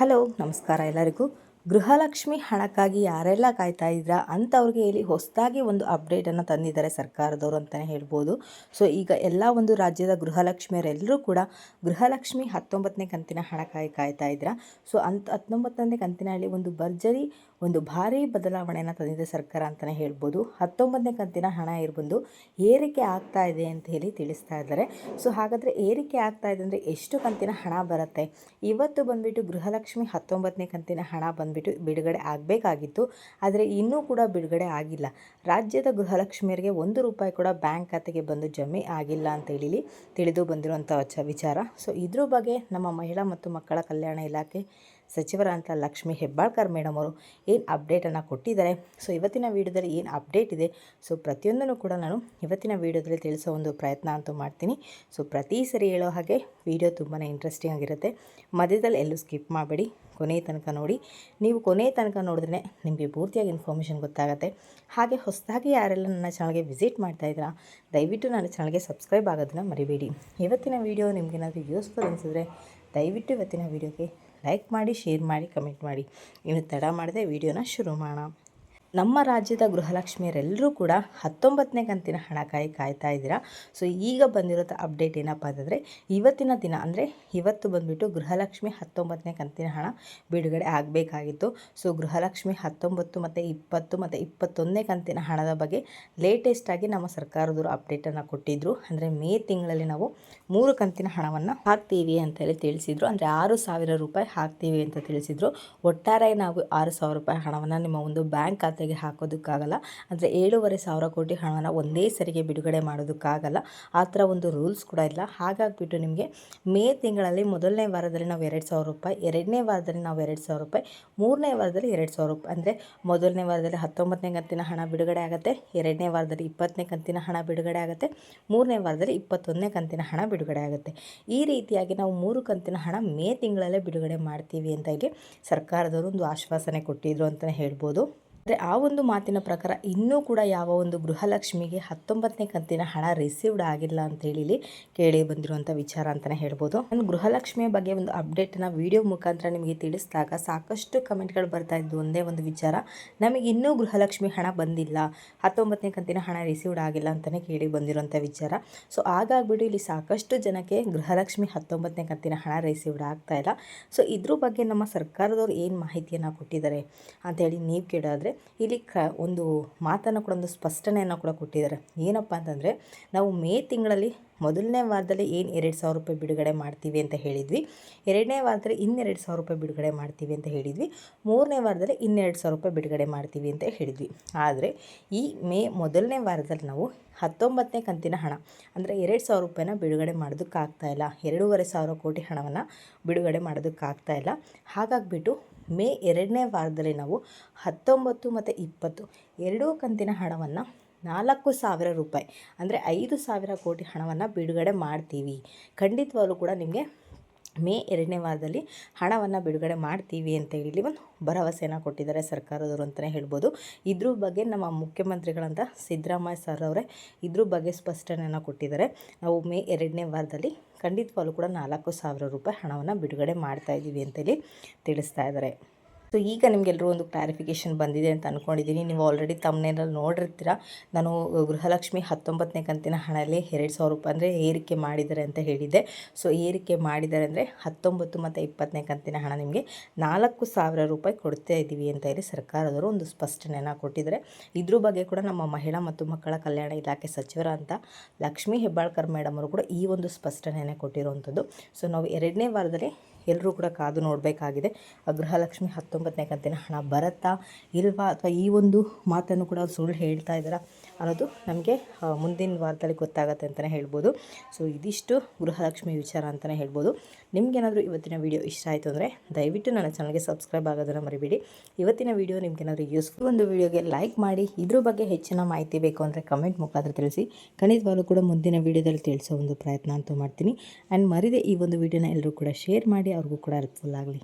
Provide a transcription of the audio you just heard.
Hello, ನಮಸ್ಕಾರ ಎಲ್ಲರಿಗೂ. ಗೃಹಲಕ್ಷ್ಮಿ ಹಣಕ್ಕಾಗಿ ಯಾರೆಲ್ಲ ಕಾಯ್ತಾ ಇದ್ದೀರಾ ಅಂಥವ್ರಿಗೆ ಇಲ್ಲಿ ಹೊಸದಾಗಿ ಒಂದು ಅಪ್ಡೇಟನ್ನು ತಂದಿದ್ದಾರೆ ಸರ್ಕಾರದವರು ಅಂತಲೇ ಹೇಳ್ಬೋದು. ಸೊ ಈಗ ಎಲ್ಲ ಒಂದು ರಾಜ್ಯದ ಗೃಹಲಕ್ಷ್ಮಿಯರೆಲ್ಲರೂ ಕೂಡ ಗೃಹಲಕ್ಷ್ಮಿ ಹತ್ತೊಂಬತ್ತನೇ ಕಂತಿನ ಹಣಕ್ಕಾಗಿ ಕಾಯ್ತಾ ಇದ್ದೀರಾ ಸೊ ಅಂತ ಹತ್ತೊಂಬತ್ತನೇ ಕಂತಿನಲ್ಲಿ ಒಂದು ಭರ್ಜರಿ ಒಂದು ಭಾರೀ ಬದಲಾವಣೆಯನ್ನು ತಂದಿದೆ ಸರ್ಕಾರ ಅಂತಲೇ ಹೇಳ್ಬೋದು. ಹತ್ತೊಂಬತ್ತನೇ ಕಂತಿನ ಹಣ ಇರ್ಬೋದು ಏರಿಕೆ ಆಗ್ತಾ ಇದೆ ಅಂತ ಹೇಳಿ ತಿಳಿಸ್ತಾ ಇದ್ದಾರೆ. ಸೊ ಹಾಗಾದರೆ ಏರಿಕೆ ಆಗ್ತಾ ಇದೆ ಅಂದರೆ ಎಷ್ಟು ಕಂತಿನ ಹಣ ಬರುತ್ತೆ? ಇವತ್ತು ಬಂದುಬಿಟ್ಟು ಗೃಹಲಕ್ಷ್ಮಿ ಹತ್ತೊಂಬತ್ತನೇ ಕಂತಿನ ಹಣ ಬಂದುಬಿಟ್ಟು ಬಿಡುಗಡೆ ಆಗಬೇಕಾಗಿತ್ತು. ಆದರೆ ಇನ್ನೂ ಕೂಡ ಬಿಡುಗಡೆ ಆಗಿಲ್ಲ. ರಾಜ್ಯದ ಗೃಹಲಕ್ಷ್ಮಿಯರಿಗೆ ಒಂದು ರೂಪಾಯಿ ಕೂಡ ಬ್ಯಾಂಕ್ ಖಾತೆಗೆ ಬಂದು ಜಮೆ ಆಗಿಲ್ಲ ಅಂತ ಹೇಳಿ ತಿಳಿದು ಬಂದಿರುವಂಥ ವಿಚಾರ. ಸೊ ಇದ್ರ ಬಗ್ಗೆ ನಮ್ಮ ಮಹಿಳಾ ಮತ್ತು ಮಕ್ಕಳ ಕಲ್ಯಾಣ ಇಲಾಖೆ ಸಚಿವರಾದಂಥ ಲಕ್ಷ್ಮಿ ಹೆಬ್ಬಾಳ್ಕರ್ ಮೇಡಮ್ ಅವರು ಏನು ಅಪ್ಡೇಟನ್ನು ಕೊಟ್ಟಿದ್ದಾರೆ. ಸೊ ಇವತ್ತಿನ ವೀಡಿಯೋದಲ್ಲಿ ಏನು ಅಪ್ಡೇಟ್ ಇದೆ. ಸೊ ಪ್ರತಿಯೊಂದನ್ನು ಕೂಡ ನಾನು ಇವತ್ತಿನ ವೀಡಿಯೋದಲ್ಲಿ ತಿಳಿಸೋ ಒಂದು ಪ್ರಯತ್ನ ಅಂತೂ ಮಾಡ್ತೀನಿ. ಸೊ ಪ್ರತಿ ಸರಿ ಹೇಳೋ ಹಾಗೆ ವೀಡಿಯೋ ತುಂಬಾ ಇಂಟ್ರೆಸ್ಟಿಂಗ್ ಆಗಿರುತ್ತೆ. ಮಧ್ಯದಲ್ಲಿ ಎಲ್ಲೂ ಸ್ಕಿಪ್ ಮಾಡಬೇಡಿ. ಕೊನೆ ತನಕ ನೋಡಿ. ನೀವು ಕೊನೆ ತನಕ ನೋಡಿದ್ರೆ ನಿಮಗೆ ಪೂರ್ತಿಯಾಗಿ ಇನ್ಫಾರ್ಮೇಷನ್ ಗೊತ್ತಾಗುತ್ತೆ. ಹಾಗೆ ಹೊಸದಾಗಿ ಯಾರೆಲ್ಲ ನನ್ನ ಚಾನಲ್ಗೆ ವಿಸಿಟ್ ಮಾಡ್ತಾ ಇದ್ದೀರಾ, ದಯವಿಟ್ಟು ನನ್ನ ಚಾನಲ್ಗೆ ಸಬ್ಸ್ಕ್ರೈಬ್ ಆಗೋದನ್ನ ಮರಿಬೇಡಿ. ಇವತ್ತಿನ ವೀಡಿಯೋ ನಿಮಗೇನಾದರೂ ಯೂಸ್ಫುಲ್ ಅನಿಸಿದ್ರೆ ದಯವಿಟ್ಟು ಇವತ್ತಿನ ವೀಡಿಯೋಗೆ ಲೈಕ್ ಮಾಡಿ ಶೇರ್ ಮಾಡಿ ಕಮೆಂಟ್ ಮಾಡಿ. ಇನ್ನು ತಡ ಮಾಡದೆ ವೀಡಿಯೋನ ಶುರು ಮಾಡೋಣ. ನಮ್ಮ ರಾಜ್ಯದ ಗೃಹಲಕ್ಷ್ಮಿಯರೆಲ್ಲರೂ ಕೂಡ ಹತ್ತೊಂಬತ್ತನೇ ಕಂತಿನ ಹಣಕ್ಕಾಗಿ ಕಾಯ್ತಾ ಇದ್ದೀರಾ? ಸೊ ಈಗ ಬಂದಿರೋ ಅಪ್ಡೇಟ್ ಏನಪ್ಪ ಅಂತಂದರೆ, ಇವತ್ತಿನ ದಿನ ಅಂದರೆ ಇವತ್ತು ಬಂದುಬಿಟ್ಟು ಗೃಹಲಕ್ಷ್ಮಿ ಹತ್ತೊಂಬತ್ತನೇ ಕಂತಿನ ಹಣ ಬಿಡುಗಡೆ ಆಗಬೇಕಾಗಿತ್ತು. ಸೊ ಗೃಹಲಕ್ಷ್ಮಿ ಹತ್ತೊಂಬತ್ತು ಮತ್ತು ಇಪ್ಪತ್ತು ಮತ್ತು ಇಪ್ಪತ್ತೊಂದನೇ ಕಂತಿನ ಹಣದ ಬಗ್ಗೆ ಲೇಟೆಸ್ಟಾಗಿ ನಮ್ಮ ಸರ್ಕಾರದವರು ಅಪ್ಡೇಟನ್ನು ಕೊಟ್ಟಿದ್ದರು ಅಂದರೆ ಮೇ ತಿಂಗಳಲ್ಲಿ ನಾವು ಮೂರು ಕಂತಿನ ಹಣವನ್ನು ಹಾಕ್ತೀವಿ ಅಂತೇಳಿ ತಿಳಿಸಿದರು. ಅಂದರೆ ಆರು ಸಾವಿರ ರೂಪಾಯಿ ಹಾಕ್ತೀವಿ ಅಂತ ತಿಳಿಸಿದರು. ಒಟ್ಟಾರೆ ನಾವು ಆರು ಸಾವಿರ ರೂಪಾಯಿ ಹಣವನ್ನು ನಿಮ್ಮ ಒಂದು ಬ್ಯಾಂಕ್ ಖಾತೆ ಖಾತೆಗೆ ಹಾಕೋದಕ್ಕಾಗಲ್ಲ. ಅಂದರೆ ಏಳೂವರೆ ಸಾವಿರ ಕೋಟಿ ಹಣವನ್ನು ಒಂದೇ ಸರಿಗೆ ಬಿಡುಗಡೆ ಮಾಡೋದಕ್ಕಾಗಲ್ಲ. ಆ ಥರ ಒಂದು ರೂಲ್ಸ್ ಕೂಡ ಇಲ್ಲ. ಹಾಗಾಗಿಬಿಟ್ಟು ನಿಮಗೆ ಮೇ ತಿಂಗಳಲ್ಲಿ ಮೊದಲನೇ ವಾರದಲ್ಲಿ ನಾವು ಎರಡು ಸಾವಿರ ರೂಪಾಯಿ, ಎರಡನೇ ವಾರದಲ್ಲಿ ನಾವು ಎರಡು ಸಾವಿರ ರೂಪಾಯಿ, ಮೂರನೇ ವಾರದಲ್ಲಿ ಎರಡು ಸಾವಿರ ರೂಪಾಯಿ. ಅಂದರೆ ಮೊದಲನೇ ವಾರದಲ್ಲಿ ಹತ್ತೊಂಬತ್ತನೇ ಕಂತಿನ ಹಣ ಬಿಡುಗಡೆ ಆಗುತ್ತೆ, ಎರಡನೇ ವಾರದಲ್ಲಿ ಇಪ್ಪತ್ತನೇ ಕಂತಿನ ಹಣ ಬಿಡುಗಡೆ ಆಗುತ್ತೆ, ಮೂರನೇ ವಾರದಲ್ಲಿ ಇಪ್ಪತ್ತೊಂದನೇ ಕಂತಿನ ಹಣ ಬಿಡುಗಡೆ ಆಗುತ್ತೆ. ಈ ರೀತಿಯಾಗಿ ನಾವು ಮೂರು ಕಂತಿನ ಹಣ ಮೇ ತಿಂಗಳಲ್ಲೇ ಬಿಡುಗಡೆ ಮಾಡ್ತೀವಿ ಅಂತ ಇಲ್ಲಿ ಸರ್ಕಾರದವರು ಒಂದು ಆಶ್ವಾಸನೆ ಕೊಟ್ಟಿದ್ರು ಅಂತಲೇ ಹೇಳ್ಬೋದು. ಆದರೆ ಆ ಒಂದು ಮಾತಿನ ಪ್ರಕಾರ ಇನ್ನೂ ಕೂಡ ಯಾವ ಒಂದು ಗೃಹಲಕ್ಷ್ಮಿಗೆ ಹತ್ತೊಂಬತ್ತನೇ ಕಂತಿನ ಹಣ ರಿಸೀವ್ಡ್ ಆಗಿಲ್ಲ ಅಂತ ಹೇಳಿ ಕೇಳಿ ಬಂದಿರುವಂಥ ವಿಚಾರ ಅಂತಲೇ ಹೇಳ್ಬೋದು. ನಾನು ಗೃಹಲಕ್ಷ್ಮಿಯ ಬಗ್ಗೆ ಒಂದು ಅಪ್ಡೇಟನ್ನು ವಿಡಿಯೋ ಮುಖಾಂತರ ನಿಮಗೆ ತಿಳಿಸಿದಾಗ ಸಾಕಷ್ಟು ಕಮೆಂಟ್ಗಳು ಬರ್ತಾ ಇದ್ದು ಒಂದೇ ಒಂದು ವಿಚಾರ, ನಮಗೆ ಇನ್ನೂ ಗೃಹಲಕ್ಷ್ಮಿ ಹಣ ಬಂದಿಲ್ಲ. ಹತ್ತೊಂಬತ್ತನೇ ಕಂತಿನ ಹಣ ರಿಸೀವ್ಡ್ ಆಗಿಲ್ಲ ಅಂತಲೇ ಕೇಳಿ ಬಂದಿರುವಂಥ ವಿಚಾರ. ಸೊ ಹಾಗಾಗ್ಬಿಟ್ಟು ಇಲ್ಲಿ ಸಾಕಷ್ಟು ಜನಕ್ಕೆ ಗೃಹಲಕ್ಷ್ಮಿ ಹತ್ತೊಂಬತ್ತನೇ ಕಂತಿನ ಹಣ ರಿಸೀವ್ಡ್ ಆಗ್ತಾ ಇಲ್ಲ. ಸೊ ಇದ್ರ ಬಗ್ಗೆ ನಮ್ಮ ಸರ್ಕಾರದವ್ರು ಏನು ಮಾಹಿತಿಯನ್ನು ಕೊಟ್ಟಿದ್ದಾರೆ ಅಂತೇಳಿ ನೀವು ಕೇಳೋದ್ರೆ ಇಲ್ಲಿ ಕ, ಒಂದು ಮಾತನ್ನು ಕೂಡ, ಒಂದು ಸ್ಪಷ್ಟನೆಯನ್ನು ಕೂಡ ಕೊಟ್ಟಿದ್ದಾರೆ. ಏನಪ್ಪ ಅಂತಂದರೆ, ನಾವು ಮೇ ತಿಂಗಳಲ್ಲಿ ಮೊದಲನೇ ವಾರದಲ್ಲಿ ಏನು ಎರಡು ಸಾವಿರ ರೂಪಾಯಿ ಬಿಡುಗಡೆ ಮಾಡ್ತೀವಿ ಅಂತ ಹೇಳಿದ್ವಿ. ಎರಡನೇ ವಾರದಲ್ಲಿ ಇನ್ನೆರಡು ಸಾವಿರ ರೂಪಾಯಿ ಬಿಡುಗಡೆ ಮಾಡ್ತೀವಿ ಅಂತ ಹೇಳಿದ್ವಿ. ಮೂರನೇ ವಾರದಲ್ಲಿ ಇನ್ನೆರಡು ಸಾವಿರ ರೂಪಾಯಿ ಬಿಡುಗಡೆ ಮಾಡ್ತೀವಿ ಅಂತ ಹೇಳಿದ್ವಿ. ಆದರೆ, ಈ ಮೇ ಮೊದಲನೇ ವಾರದಲ್ಲಿ ನಾವು ಹತ್ತೊಂಬತ್ತನೇ ಕಂತಿನ ಹಣ, ಅಂದರೆ ಎರಡು ಸಾವಿರ ರೂಪಾಯಿನ ಬಿಡುಗಡೆ ಮಾಡೋದಕ್ಕಾಗ್ತಾ ಇಲ್ಲ. ಎರಡೂವರೆ ಸಾವಿರ ಕೋಟಿ ಹಣವನ್ನು ಬಿಡುಗಡೆ ಮಾಡೋದಕ್ಕಾಗ್ತಾ ಇಲ್ಲ. ಹಾಗಾಗಿಬಿಟ್ಟು ಮೇ ಎರಡನೇ ವಾರದಲ್ಲಿ ನಾವು ಹತ್ತೊಂಬತ್ತು ಮತ್ತು ಇಪ್ಪತ್ತು ಎರಡೂ ಕಂತಿನ ಹಣವನ್ನು ನಾಲ್ಕು ಸಾವಿರ ರೂಪಾಯಿ, ಅಂದರೆ ಐದು ಸಾವಿರ ಕೋಟಿ ಹಣವನ್ನು ಬಿಡುಗಡೆ ಮಾಡ್ತೀವಿ. ಖಂಡಿತವಾಗ್ಲೂ ಕೂಡ ನಿಮಗೆ ಮೇ ಎರಡನೇ ವಾರದಲ್ಲಿ ಹಣವನ್ನು ಬಿಡುಗಡೆ ಮಾಡ್ತೀವಿ ಅಂತ ಹೇಳಿ ಒಂದು ಭರವಸೆಯನ್ನು ಕೊಟ್ಟಿದ್ದಾರೆ ಸರ್ಕಾರದವರು ಅಂತಲೇ ಹೇಳ್ಬೋದು. ಇದ್ರ ಬಗ್ಗೆ ನಮ್ಮ ಮುಖ್ಯಮಂತ್ರಿಗಳಂತ ಸಿದ್ದರಾಮಯ್ಯ ಸರ್ ಅವರೇ ಇದ್ರ ಬಗ್ಗೆ ಸ್ಪಷ್ಟನೆಯನ್ನು ಕೊಟ್ಟಿದ್ದಾರೆ. ನಾವು ಮೇ ಎರಡನೇ ವಾರದಲ್ಲಿ ಖಂಡಿತವಾಗ್ಲೂ ಕೂಡ ನಾಲ್ಕು ಸಾವಿರ ರೂಪಾಯಿ ಹಣವನ್ನು ಬಿಡುಗಡೆ ಮಾಡ್ತಾ ಇದ್ದೀವಿ ಅಂತೇಳಿ ತಿಳಿಸ್ತಾ ಇದ್ದಾರೆ. ಸೊ ಈಗ ನಿಮಗೆಲ್ಲರೂ ಒಂದು ಕ್ಲಾರಿಫಿಕೇಷನ್ ಬಂದಿದೆ ಅಂತ ಅಂದ್ಕೊಂಡಿದ್ದೀನಿ ನೀವು ಆಲ್ರೆಡಿ ತಮ್ಮನೇನಲ್ಲಿ ನೋಡಿರ್ತೀರ. ನಾನು ಗೃಹಲಕ್ಷ್ಮಿ ಹತ್ತೊಂಬತ್ತನೇ ಕಂತಿನ ಹಣದಲ್ಲಿ ಎರಡು ಸಾವಿರ ರೂಪಾಯಿ ಅಂದರೆ ಏರಿಕೆ ಮಾಡಿದ್ದಾರೆ ಅಂತ ಹೇಳಿದ್ದೆ. ಸೊ ಏರಿಕೆ ಮಾಡಿದ್ದಾರೆ ಅಂದರೆ ಹತ್ತೊಂಬತ್ತು ಮತ್ತು ಇಪ್ಪತ್ತನೇ ಕಂತಿನ ಹಣ ನಿಮಗೆ ನಾಲ್ಕು ಸಾವಿರ ರೂಪಾಯಿ ಕೊಡ್ತಾ ಇದ್ದೀವಿ ಅಂತ ಹೇಳಿ ಸರ್ಕಾರದವರು ಒಂದು ಸ್ಪಷ್ಟನೆಯನ್ನು ಕೊಟ್ಟಿದ್ದಾರೆ. ಇದ್ರ ಬಗ್ಗೆ ಕೂಡ ನಮ್ಮ ಮಹಿಳಾ ಮತ್ತು ಮಕ್ಕಳ ಕಲ್ಯಾಣ ಇಲಾಖೆ ಸಚಿವರ ಅಂತ ಲಕ್ಷ್ಮೀ ಹೆಬ್ಬಾಳ್ಕರ್ ಮೇಡಮ್ ಅವರು ಕೂಡ ಈ ಒಂದು ಸ್ಪಷ್ಟನೆಯನ್ನು ಕೊಟ್ಟಿರುವಂಥದ್ದು ಸೊ ನಾವು ಎರಡನೇ ವಾರದಲ್ಲಿ ಎಲ್ಲರೂ ಕೂಡ ಕಾದು ನೋಡಬೇಕಾಗಿದೆ. ಗೃಹಲಕ್ಷ್ಮಿ ಹತ್ತೊಂಬತ್ತನೇ ಕಂತಿನ ಹಣ ಬರುತ್ತಾ ಇಲ್ವಾ? ಅಥವಾ ಈ ಒಂದು ಮಾತನ್ನು ಕೂಡ ಸುಳ್ಳು ಹೇಳ್ತಾ ಇದ್ದಾರಾ? ಅನ್ನೋದು ನಮಗೆ ಮುಂದಿನ ವಾರದಲ್ಲಿ ಗೊತ್ತಾಗುತ್ತೆ ಅಂತಲೇ ಹೇಳ್ಬೋದು. ಸೊ ಇದಿಷ್ಟು ಗೃಹಲಕ್ಷ್ಮಿ ವಿಚಾರ ಅಂತಲೇ ಹೇಳ್ಬೋದು. ನಿಮಗೇನಾದರೂ ಇವತ್ತಿನ ವೀಡಿಯೋ ಇಷ್ಟ ಆಯಿತು ಅಂದರೆ ದಯವಿಟ್ಟು ನನ್ನ ಚಾನಲ್ಗೆ ಸಬ್ಸ್ಕ್ರೈಬ್ ಆಗೋದನ್ನು ಮರಿಬೇಡಿ. ಇವತ್ತಿನ ವೀಡಿಯೋ ನಿಮಗೇನಾದರೂ ಯೂಸ್ಫುಲ್ ಒಂದು ವೀಡಿಯೋಗೆ ಲೈಕ್ ಮಾಡಿ, ಇದ್ರ ಬಗ್ಗೆ ಹೆಚ್ಚಿನ ಮಾಹಿತಿ ಬೇಕು ಅಂದರೆ ಕಮೆಂಟ್ ಮುಖಾಂತರ ತಿಳಿಸಿ. ಖಂಡಿತವಾಗಲೂ ಕೂಡ ಮುಂದಿನ ವೀಡಿಯೋದಲ್ಲಿ ತಿಳಿಸೋ ಒಂದು ಪ್ರಯತ್ನ ಅಂತೂ ಮಾಡ್ತೀನಿ. ಆ್ಯಂಡ್ ಮರಿದೆ ಈ ಒಂದು ವೀಡಿಯೋನ ಎಲ್ಲರೂ ಕೂಡ ಶೇರ್ ಮಾಡಿ, ಅವ್ರಿಗೂ ಕೂಡ ಹೆಲ್ಪ್ಫುಲ್ ಆಗಲಿ.